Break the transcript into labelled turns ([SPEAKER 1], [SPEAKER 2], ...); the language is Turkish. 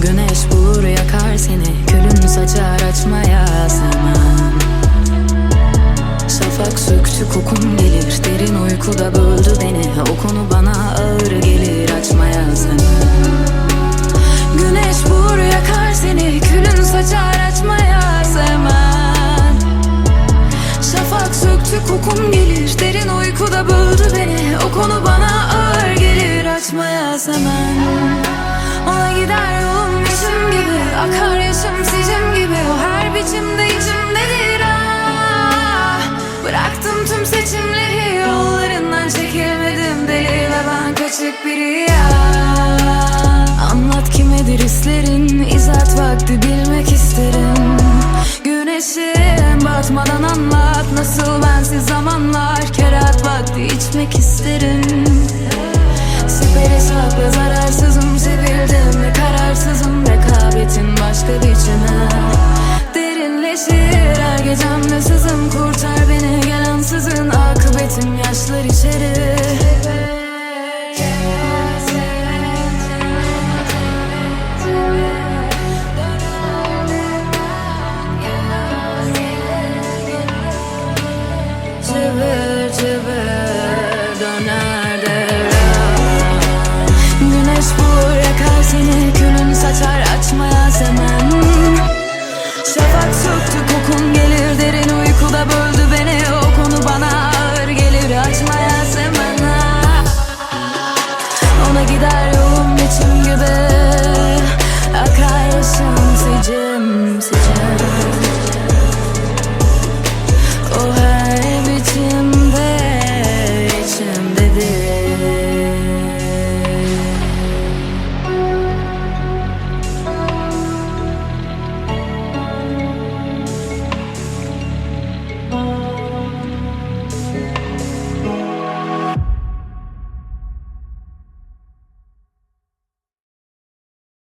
[SPEAKER 1] Güneş bulur yakar seni. Külün saçar açmaya zaman. Şafak söktü kokun gelir. Derin uykuda böldü beni. O konu bana ağır gelir Açmaya zaman. Güneş vur yakar seni. Külün saçar açmaya zaman. Şafak söktü kokun gelir. Derin uykuda böldü beni. O konu bana ağır gelir Açmaya zaman. Ona gider ben kaçık biri ya Anlat kimedir hislerin İzat vakti bilmek isterim. Güneşim batmadan anlat Nasıl bensiz zamanlar Kerat vakti içmek isterim. Siper hesapla zararsızım Sevildim ve kararsızım. Rekabetin başka biçimi Derinleşir her gecemde sızım Kurtar beni gel ansızın Akıbetim yaşlar içeri Seni külün saçar açmaya zemem Şafak söktü kokun gelir derin uykuda böldü beni. O konu bana ağır gelir açmaya zemem Ona gider yolum geçim gibi Akar yaşam